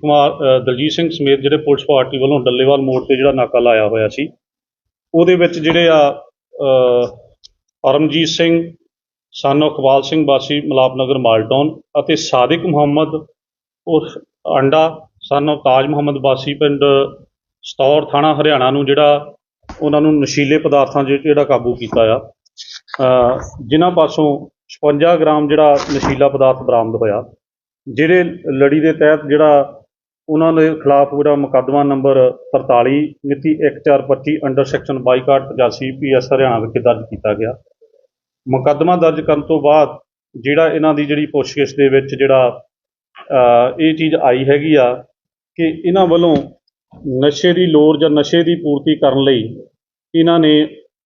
ਕੁਮਾਰ ਦਲਜੀਤ ਸਿੰਘ ਸਮੇਤ ਜਿਹੜੇ police party ਵੱਲੋਂ ਡੱਲੇਵਾਲ ਮੋੜ ਤੇ ਜਿਹੜਾ ਨਾਕਾ ਲਾਇਆ ਹੋਇਆ ਸੀ ਉਹਦੇ ਵਿੱਚ ਜਿਹੜੇ ਆ ਅ, ਪਰਮਜੀਤ ਸਿੰਘ ਸਨ ਇਕਬਾਲ ਸਿੰਘ ਬਾਸੀ ਮਲਾਪਨਗਰ ਮਾਲਟਾਊਨ ਅਤੇ ਸਾਦਿਕ ਮੁਹੰਮਦ ਉਸ ਅੰਡਾ ਸਾਨੂੰ ਤਾਜ ਮੁਹੰਮਦ ਬਾਸੀ ਪਿੰਡ ਸਤੌਰ ਥਾਣਾ ਹਰਿਆਣਾ ਨੂੰ ਜਿਹੜਾ ਉਹਨਾਂ ਨੂੰ ਨਸ਼ੀਲੇ ਪਦਾਰਥਾਂ 'ਚ ਜਿਹੜਾ ਕਾਬੂ ਕੀਤਾ ਆ। ਜਿਨ੍ਹਾਂ ਪਾਸੋਂ 56 ਗ੍ਰਾਮ ਜਿਹੜਾ ਨਸ਼ੀਲਾ ਪਦਾਰਥ ਬਰਾਮਦ ਹੋਇਆ ਜਿਹੜੇ ਲੜੀ ਦੇ ਤਹਿਤ ਜਿਹੜਾ ਉਹਨਾਂ ਦੇ ਖਿਲਾਫ ਜਿਹੜਾ ਮੁਕੱਦਮਾ ਨੰਬਰ 43 ਮਿਤੀ 1425 ਅੰਡਰ ਸੈਕਸ਼ਨ 2285 ਪੀਐਸ ਹਰਿਆਣਾ ਵਿਖੇ ਦਰਜ ਕੀਤਾ ਗਿਆ। ਮੁਕੱਦਮਾ ਦਰਜ ਕਰਨ ਤੋਂ ਬਾਅਦ ਜਿਹੜਾ ਇਹਨਾਂ ਦੀ ਜਿਹੜੀ ਪੁੱਛਗਿੱਛ ਦੇ ਵਿੱਚ ਜਿਹੜਾ ਇਹ ਚੀਜ਼ ਆਈ ਹੈਗੀ ਆ ਕਿ ਇਹਨਾਂ ਵੱਲੋਂ ਨਸ਼ੇ ਦੀ ਲੋੜ ਜਾਂ ਨਸ਼ੇ ਦੀ ਪੂਰਤੀ ਕਰਨ ਲਈ ਇਹਨਾਂ ਨੇ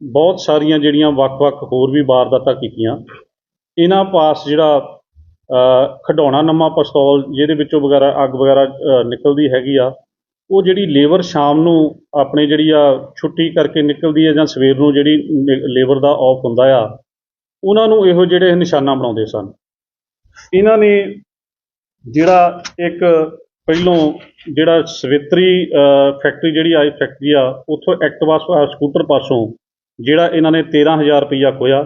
ਬਹੁਤ ਸਾਰੀਆਂ ਜਿਹੜੀਆਂ ਵੱਖ-ਵੱਖ ਹੋਰ ਵੀ ਵਾਰਦਾਤਾਂ ਕੀਤੀਆਂ। ਇਹਨਾਂ ਪਾਸ ਜਿਹੜਾ ਅ, ਖਿਡੌਣਾ ਨਮਾ ਪਿਸਤੌਲ ਜਿਹਦੇ ਵਿੱਚੋਂ ਵਗੈਰਾ ਅੱਗ ਵਗੈਰਾ ਨਿਕਲਦੀ ਹੈਗੀ ਆ ਉਹ ਜਿਹੜੀ ਲੇਬਰ ਸ਼ਾਮ ਨੂੰ ਆਪਣੇ ਜਿਹੜੀ ਆ ਛੁੱਟੀ ਕਰਕੇ ਨਿਕਲਦੀ ਹੈ ਜਾਂ ਸਵੇਰ ਨੂੰ ਜਿਹੜੀ ਲੇਬਰ ਦਾ ਆਫ ਹੁੰਦਾ ਆ ਉਹਨਾਂ ਨੂੰ ਇਹੋ ਜਿਹੜੇ ਨਿਸ਼ਾਨਾ ਬਣਾਉਂਦੇ ਸਨ। ਇਹਨਾਂ ਨੇ ਜਿਹੜਾ ਇੱਕ ਪਹਿਲੋਂ ਜਿਹੜਾ ਸਵੇਤਰੀ ਫੈਕਟਰੀ ਜਿਹੜੀ ਆ ਫੈਕਟਰੀ ਆ ਉੱਥੋਂ ਐਕਟਿਵਾ ਸ- ਸਕੂਟਰ ਪਾਸੋਂ ਜਿਹੜਾ ਇਹਨਾਂ ਨੇ 13000 ਰੁਪਈਆ ਖੋਇਆ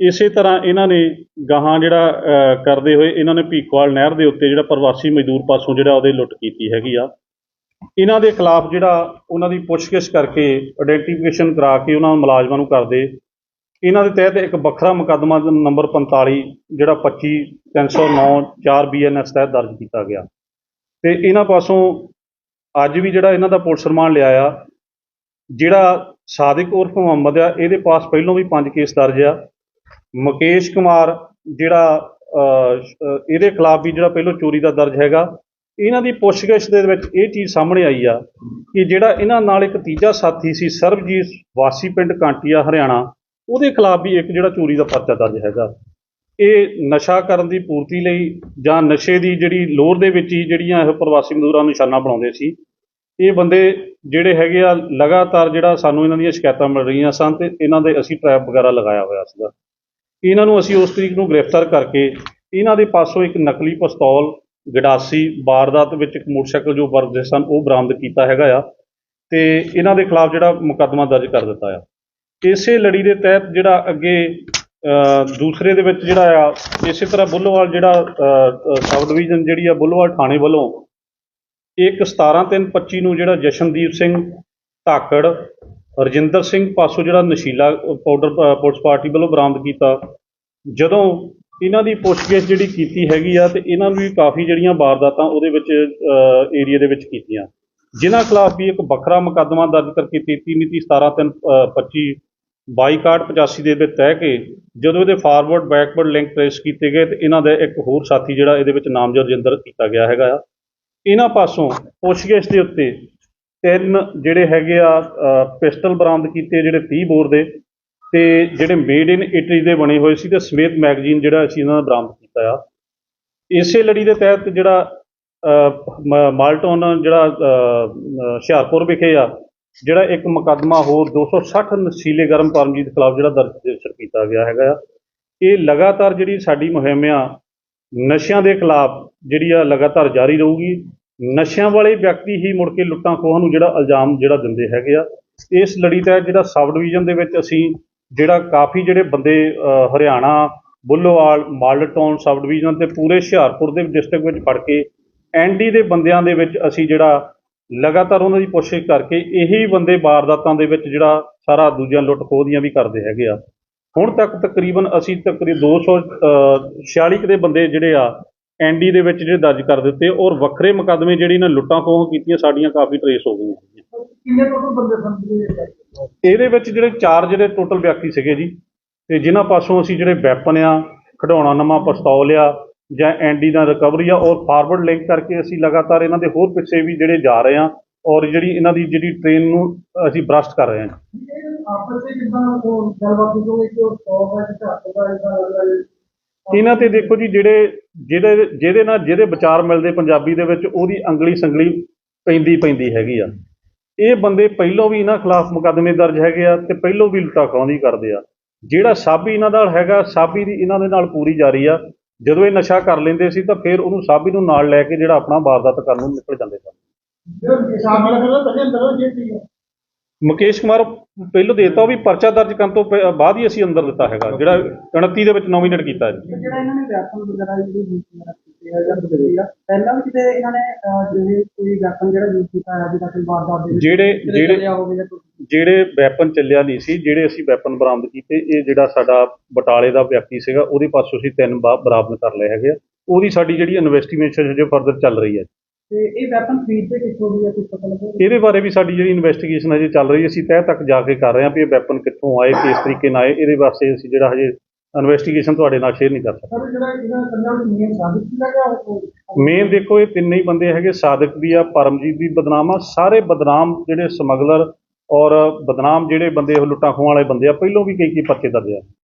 ਇਸੇ ਤਰ੍ਹਾਂ ਇਹਨਾਂ ਨੇ ਗਾਹਾਂ ਜਿਹੜਾ ਕਰਦੇ ਹੋਏ ਇਹਨਾਂ ਨੇ ਭੀਖਵਾਲ ਨਹਿਰ ਦੇ ਉੱਤੇ ਜਿਹੜਾ ਪ੍ਰਵਾਸੀ ਮਜ਼ਦੂਰ ਪਾਸੋਂ ਜਿਹੜਾ ਉਹਦੇ ਲੁੱਟ ਕੀਤੀ ਹੈਗੀ ਆ। ਇਹਨਾਂ ਦੇ ਖਿਲਾਫ ਜਿਹੜਾ ਉਹਨਾਂ ਦੀ ਪੁੱਛਗਿੱਛ ਕਰਕੇ ਆਇਡੈਂਟੀਫਿਕੇਸ਼ਨ ਕਰਾ ਕੇ ਉਹਨਾਂ ਮੁਲਾਜ਼ਮਾਂ ਨੂੰ ਕਰਦੇ। ਇਹਨਾਂ ਦੇ ਤਹਿਤ ਇੱਕ ਵੱਖਰਾ ਮੁਕੱਦਮਾ ਨੰਬਰ 45 ਜਿਹੜਾ 25 309 4 ਬੀਐਨਐਸ ਤਹਿਤ ਦਰਜ ਕੀਤਾ ਗਿਆ। ਤੇ ਇਹਨਾਂ ਪਾਸੋਂ ਅੱਜ ਵੀ ਜਿਹੜਾ ਇਹਨਾਂ ਦਾ ਪੁਲਿਸ ਰਿਮਾਂਡ ਲਿਆ ਆ, ਜਿਹੜਾ ਸਾਦਿਕ ਉਰਫ ਮੁਹੰਮਦ ਆ, ਇਹਦੇ ਪਾਸ ਪਹਿਲੋਂ ਵੀ ਪੰਜ ਕੇਸ ਦਰਜ ਆ। ਮੁਕੇਸ਼ ਕੁਮਾਰ ਜਿਹੜਾ ਇਹਦੇ ਖਿਲਾਫ ਵੀ ਜਿਹੜਾ ਪਹਿਲੋਂ ਚੋਰੀ ਦਾ ਦਰਜ ਹੈਗਾ, ਇਹਨਾਂ ਦੀ ਪੁੱਛਗਿੱਛ ਦੇ ਵਿੱਚ ਇਹ ਚੀਜ਼ ਸਾਹਮਣੇ ਆਈ ਆ ਕਿ ਜਿਹੜਾ ਇਹਨਾਂ ਨਾਲ ਇੱਕ ਤੀਜਾ ਸਾਥੀ ਸੀ, ਸਰਬਜੀਤ ਵਾਸੀ ਪਿੰਡ ਕਾਂਟੀਆ, ਹਰਿਆਣਾ, ਉਹਦੇ ਖਿਲਾਫ ਵੀ ਇੱਕ ਜਿਹੜਾ ਚੋਰੀ ਦਾ ਪਰਚਾ ਦਰਜ ਹੈਗਾ। ਇਹ ਨਸ਼ਾ ਕਰਨ ਦੀ ਪੂਰਤੀ ਲਈ ਜਾਂ ਨਸ਼ੇ ਦੀ ਜਿਹੜੀ ਲੋੜ ਦੇ ਵਿੱਚ ਹੀ ਜਿਹੜੀਆਂ ਇਹ ਪ੍ਰਵਾਸੀ ਮਜ਼ਦੂਰਾਂ ਨੂੰ ਨਿਸ਼ਾਨਾ ਬਣਾਉਂਦੇ ਸੀ, ਇਹ ਬੰਦੇ ਜਿਹੜੇ ਹੈਗੇ ਆ, ਲਗਾਤਾਰ ਜਿਹੜਾ ਸਾਨੂੰ ਇਹਨਾਂ ਦੀਆਂ ਸ਼ਿਕਾਇਤਾਂ ਮਿਲ ਰਹੀਆਂ ਸਨ ਤੇ ਇਹਨਾਂ ਦੇ ਅਸੀਂ ਟਰੈਪ ਵਗੈਰਾ ਲਗਾਇਆ ਹੋਇਆ ਸੀਗਾ। ਇਹਨਾਂ ਨੂੰ ਅਸੀਂ ਉਸ ਤਰੀਕ ਨੂੰ ਗ੍ਰਿਫਤਾਰ ਕਰਕੇ ਇਹਨਾਂ ਦੇ ਪਾਸੋਂ ਇੱਕ ਨਕਲੀ ਪਿਸਤੌਲ ਗਡਾਸੀ ਵਾਰਦਾਤ ਵਿੱਚ ਇੱਕ ਮੋਟਰਸਾਈਕਲ ਜੋ ਵਰਤਦੇ ਸਨ, ਉਹ ਬਰਾਮਦ ਕੀਤਾ ਹੈਗਾ ਆ ਤੇ ਇਹਨਾਂ ਦੇ ਖਿਲਾਫ ਜਿਹੜਾ ਮੁਕੱਦਮਾ ਦਰਜ ਕਰ ਦਿੱਤਾ ਆ। ਇਸੇ ਲੜੀ ਦੇ ਤਹਿਤ ਜਿਹੜਾ ਅੱਗੇ ਦੂਸਰੇ ਦੇ ਵਿੱਚ ਜਿਹੜਾ ਆ, ਇਸੇ ਤਰ੍ਹਾਂ ਬੁੱਲੋਵਾਲ ਜਿਹੜਾ ਸਬ ਡਿਵੀਜ਼ਨ ਜਿਹੜੀ ਆ ਬੁੱਲੋਵਾਲ ਥਾਣੇ ਵੱਲੋਂ ਇੱਕ 17 ਤਿੰਨ 25 ਨੂੰ ਜਿਹੜਾ ਜਸ਼ਨਦੀਪ ਸਿੰਘ ਧਾਕੜ ਰਜਿੰਦਰ ਸਿੰਘ ਪਾਸੋਂ ਜਿਹੜਾ ਨਸ਼ੀਲਾ ਪਾਊਡਰ ਪੁਲਿਸ ਪਾਰਟੀ ਵੱਲੋਂ ਬਰਾਮਦ ਕੀਤਾ, ਜਦੋਂ ਇਹਨਾਂ ਦੀ ਪੁੱਛਗਿੱਛ ਜਿਹੜੀ ਕੀਤੀ ਹੈਗੀ ਆ, ਤੇ ਇਹਨਾਂ ਨੂੰ ਵੀ ਕਾਫੀ ਜਿਹੜੀਆਂ ਵਾਰਦਾਤਾਂ ਉਹਦੇ ਵਿੱਚ ਏਰੀਆ ਦੇ ਵਿੱਚ ਕੀਤੀਆਂ। ਜਿਨ੍ਹਾਂ ਖਿਲਾਫ ਵੀ ਇੱਕ ਵੱਖਰਾ ਮੁਕੱਦਮਾ ਦਰਜ ਕਰਕੇ 33 ਮਿਤੀ 17 ਤਿੰਨ 25 2285 ਦੇ ਵਿੱਚ ਤਹਿ ਕੇ, ਜਦੋਂ ਇਹਦੇ ਫਾਰਵਰਡ ਬੈਕਵਰਡ ਲਿੰਕ ਟ੍ਰੇਸ ਕੀਤੇ ਗਏ, ਤੇ ਇਹਨਾਂ ਦਾ ਇੱਕ ਹੋਰ ਸਾਥੀ ਜਿਹੜਾ ਇਹਦੇ ਵਿੱਚ ਨਾਮਜ਼ਦ ਰਜਿੰਦਰ ਕੀਤਾ ਗਿਆ ਹੈਗਾ ਆ। ਇਹਨਾਂ ਪਾਸੋਂ ਪੁੱਛਗਿੱਛ ਦੇ ਉੱਤੇ ਤਿੰਨ ਜਿਹੜੇ ਹੈਗੇ ਆ ਪਿਸਟਲ ਬਰਾਮਦ ਕੀਤੇ ਜਿਹੜੇ 30 ਬੋਰ ਦੇ ਤੇ ਜਿਹੜੇ ਮੇਡ ਇਨ ਇਟਲੀ ਦੇ ਬਣੇ ਹੋਏ ਸੀ ਤੇ ਸਮੇਤ ਮੈਗਜ਼ੀਨ ਜਿਹੜਾ ਅਸੀਂ ਇਹਨਾਂ ਦਾ ਬਰਾਮਦ ਕੀਤਾ ਆ। ਇਸੇ ਲੜੀ ਦੇ ਤਹਿਤ ਜਿਹੜਾ ਅ, ਮ- ਮਾਲਟਨ ਜਿਹੜਾ ਹੁਸ਼ਿਆਰਪੁਰ ਵਿਖੇ ਆ ਜਿਹੜਾ ਇੱਕ ਮੁਕੱਦਮਾ ਹੋਰ 260 ਨਸ਼ੀਲੇ ਗਰਮ ਪਰਮਜੀਤ ਖਿਲਾਫ ਜਿਹੜਾ ਦਰਜ ਕੀਤਾ ਗਿਆ ਹੈਗਾ ਆ। ਇਹ ਲਗਾਤਾਰ ਜਿਹੜੀ ਸਾਡੀ ਮੁਹਿੰਮ ਆ ਨਸ਼ਿਆਂ ਦੇ ਖਿਲਾਫ ਜਿਹੜੀ ਆ ਲਗਾਤਾਰ ਜਾਰੀ ਰਹੂਗੀ। ਨਸ਼ਿਆਂ ਵਾਲੇ ਵਿਅਕਤੀ ਹੀ ਮੁੜ ਕੇ ਲੁੱਟਾਂ ਖੋਹਾਂ ਨੂੰ ਜਿਹੜਾ ਇਲਜ਼ਾਮ ਜਿਹੜਾ ਦਿੰਦੇ ਹੈਗੇ ਆ ਇਸ ਲੜੀ ਤਹਿਤ ਜਿਹੜਾ ਸਬ ਡਿਵੀਜ਼ਨ ਦੇ ਵਿੱਚ ਅਸੀਂ ਜਿਹੜਾ ਕਾਫੀ ਜਿਹੜੇ ਬੰਦੇ ਅ, ਹਰਿਆਣਾ ਬੁੱਲੋਵਾਲ ਮਾਲਟਾਊਨ ਸਬ ਡਿਵੀਜ਼ਨ ਤੇ ਪੂਰੇ ਹੁਸ਼ਿਆਰਪੁਰ ਦੇ ਡਿਸਟ੍ਰਿਕਟ ਵਿੱਚ ਫੜ ਕੇ ਐਨਡੀ ਦੇ ਬੰਦਿਆਂ ਦੇ ਵਿੱਚ ਅਸੀਂ ਜਿਹੜਾ ਲਗਾਤਾਰ ਉਹਨਾਂ ਦੀ ਪੁੱਛਗਿੱਛ ਕਰਕੇ ਇਹੀ ਬੰਦੇ ਵਾਰਦਾਤਾਂ ਦੇ ਵਿੱਚ ਜਿਹੜਾ ਸਾਰਾ ਦੂਜਿਆਂ ਲੁੱਟ ਖੋਹ ਦੀਆਂ ਵੀ ਕਰਦੇ ਹੈਗੇ ਆ। ਹੁਣ ਤੱਕ ਤਕਰੀਬਨ ਅਸੀਂ ਤਕਰੀਬਨ 246 ਕੁ ਦੇ ਬੰਦੇ ਜਿਹੜੇ ਆ ਐਨਡੀ ਦੇ ਵਿੱਚ ਜਿਹੜੇ ਦਰਜ ਕਰ ਦਿੱਤੇ ਔਰ ਵੱਖਰੇ ਮੁਕੱਦਮੇ ਜਿਹੜੀ ਇਹਨਾਂ ਲੁੱਟਾਂ ਖੋਹਾਂ ਕੀਤੀਆਂ ਸਾਡੀਆਂ ਕਾਫੀ ਟਰੇਸ ਹੋ ਗਈਆਂ। ਕਿੰਨੇ ਟੋਟਲ ਬੰਦੇ ਸਨ ਇਹਦੇ ਵਿੱਚ ਜਿਹੜੇ ਚਾਰ ਜਿਹੜੇ ਟੋਟਲ ਵਿਅਕਤੀ ਸੀਗੇ ਜੀ ਤੇ ਜਿਨ੍ਹਾਂ ਪਾਸੋਂ ਅਸੀਂ ਜਿਹੜੇ ਵੈਪਨ ਆ ਖਿਡੌਣਾ ਨਵਾਂ ਪਿਸਤੌਲ ਆ ਜਾਂ ਐਂਡੀ ਦਾ ਰਿਕਵਰੀ ਆ ਔਰ ਫਾਰਵਰਡ ਲਿੰਕ ਕਰਕੇ ਅਸੀਂ ਲਗਾਤਾਰ ਇਹਨਾਂ ਦੇ ਹੋਰ ਪਿੱਛੇ ਵੀ ਜਿਹੜੇ ਜਾ ਰਹੇ ਆ ਔਰ ਜਿਹੜੀ ਇਹਨਾਂ ਦੀ ਜਿਹੜੀ ਟ੍ਰੇਨ ਨੂੰ ਅਸੀਂ ਬਰਸਟ ਕਰ ਰਹੇ ਹਾਂ ਆਪਸ ਵਿੱਚ ਕਿੰਨਾ ਗੱਲਬਾਤ ਹੋਈ ਕਿ ਉਹ ਸੌ ਦਾ ਕਿ ਘੱਟ ਦਾ ਇਹਦਾ ਇਹਨਾਂ ਤੇ ਦੇਖੋ ਜੀ ਜਿਹੜੇ, ਜਿਹਦੇ ਜਿਹਦੇ ਨਾਲ ਜਿਹਦੇ ਵਿਚਾਰ ਮਿਲਦੇ ਪੰਜਾਬੀ ਦੇ ਵਿੱਚ, ਉਹਦੀ ਅੰਗਲੀ ਸੰਗਲੀ ਪੈਂਦੀ ਪੈਂਦੀ ਹੈਗੀ ਆ। ਇਹ ਬੰਦੇ ਪਹਿਲੋਂ ਵੀ ਇਹਨਾਂ ਖਿਲਾਫ ਮੁਕੱਦਮੇ ਦਰਜ ਹੈਗੇ ਆ ਤੇ ਪਹਿਲੋਂ ਵੀ ਲੁੱਟਾ ਖੋਹਦੀ ਕਰਦੇ ਆ। ਜਿਹੜਾ ਸਾਬੀ ਇਹਨਾਂ ਨਾਲ ਹੈਗਾ, ਸਾਬੀ ਦੀ ਇਹਨਾਂ ਦੇ ਨਾਲ ਪੂਰੀ ਜਾਰੀ ਆ। ਜਦੋਂ ਇਹ ਨਸ਼ਾ ਕਰ ਲੈਂਦੇ ਸੀ ਤਾਂ ਫਿਰ ਉਹਨੂੰ ਸਾਬੀ ਨੂੰ ਨਾਲ ਲੈ ਕੇ ਜਿਹੜਾ ਆਪਣਾ ਵਾਰਦਾਤ ਕਰਨ ਨੂੰ ਨਿਕਲ ਜਾਂਦੇ ਸਨ। ਮੁਕੇਸ਼ ਕੁਮਾਰ ਪਹਿਲੋਂ ਦੇਤਾ ਉਹ ਵੀ ਪਰਚਾ ਦਰਜ ਕਰਨ ਤੋਂ ਬਾਅਦ ਹੀ ਅਸੀਂ ਅੰਦਰ ਦਿੱਤਾ ਹੈਗਾ ਜਿਹੜਾ 29 ਦੇ ਵਿੱਚ ਨੋਮੀਨੇਟ ਕੀਤਾ ਜੀ। ਜਿਹੜਾ ਇਹਨਾਂ ਨੇ ਵਗੈਰਾ ਜਿਹੜੀ ਯੂਜ਼ ਵਗੈਰਾ ਕੀਤੇ ਆ ਜਾਂ ਬਦਲੀ ਆ ਪਹਿਲਾਂ ਵੀ ਕਿਤੇ ਇਹਨਾਂ ਨੇ ਅਹ, ਜਿਵੇਂ ਕੋਈ ਵੈਪਨ ਜਿਹੜਾ ਯੂਜ਼ ਕੀਤਾ ਹੈ ਜਿੱਦਾਂ ਕੋਈ ਵਾਰਦਾਤ ਦੇ ਵਿੱਚ ਜਿਹੜੇ ਕਿਤੇ ਜਿਹੜੇ ਚੱਲਿਆ ਹੋਵੇ ਜਾਂ ਕੁਛ। ਜਿਹੜੇ ਵੈਪਨ ਚੱਲਿਆ ਨਹੀਂ ਸੀ ਜਿਹੜੇ ਅਸੀਂ ਵੈਪਨ ਬਰਾਮਦ ਕੀਤੇ ਇਹ ਜਿਹੜਾ ਸਾਡਾ ਬਟਾਲੇ ਦਾ ਵਿਅਕਤੀ ਸੀਗਾ ਉਹਦੇ ਪਾਸੋਂ ਅਸੀਂ ਤਿੰਨ ਬਾ- ਬਰਾਮਦ ਕਰ ਲਏ ਹੈਗੇ ਆ। ਉਹਦੀ ਸਾਡੀ ਜਿਹੜੀ ਇਨਵੈਸਟੀਗੇਸ਼ਨ ਜੇ ਫਰਦਰ ਚੱਲ ਰਹੀ ਹੈ। ਤੇ ਇਹ ਵੈਪਨ ਖਰੀਦਦੇ ਕਿੱਥੋਂ ਦੀ ਆ ਕੁਝ ਪਤਾ ਲੱਗਿਆ ਇਹਦੇ ਬਾਰੇ ਵੀ ਸਾਡੀ ਜਿਹੜੀ ਇਨਵੈਸਟੀਗੇਸ਼ਨ ਹਜੇ ਚੱਲ ਰਹੀ ਹੈ ਅਸੀਂ ਤਹਿ ਤੱਕ ਜਾ ਕੇ ਕਰ ਰਹੇ ਹਾਂ ਵੀ ਇਹ ਵੈਪਨ ਕਿੱਥੋਂ ਆਏ ਕਿਸ ਤਰੀਕੇ ਨਾਲ ਆਏ ਇਹਦੇ ਵਾਸਤੇ ਅਸੀਂ ਜਿਹੜਾ ਹਜੇ ਇਨਵੈਸਟੀਗੇਸ਼ਨ ਤੁਹਾਡੇ ਨਾਲ ਸ਼ੇਅਰ ਨਹੀਂ ਕਰ ਸਕਦੇ। ਸਰ ਜਿਹੜਾ ਇਹਨਾਂ ਕੰਨਾਂ ਨੂੰ ਨਿਯਮ ਸਾਬਿਤ ਕੀਤਾ ਗਿਆ ਉਹ ਮੇਨ ਦੇਖੋ ਇਹ ਤਿੰਨੇ ਹੀ ਬੰਦੇ ਹੈਗੇ ਸਾਦਕ ਵੀ ਆ ਪਰਮਜੀਤ ਵੀ ਬਦਨਾਮ ਆ ਸਾਰੇ ਬਦਨਾਮ ਜਿਹੜੇ ਸਮਗਲਰ ਔਰ ਬਦਨਾਮ ਜਿਹੜੇ ਬੰਦੇ ਉਹ ਲੁੱਟਾਂ ਖੋਹਾਂ ਵਾਲੇ ਬੰਦੇ ਆ ਪਹਿਲੋਂ ਵੀ ਕਈ ਕਈ ਪਰਚੇ ਦਰਜ ਆ।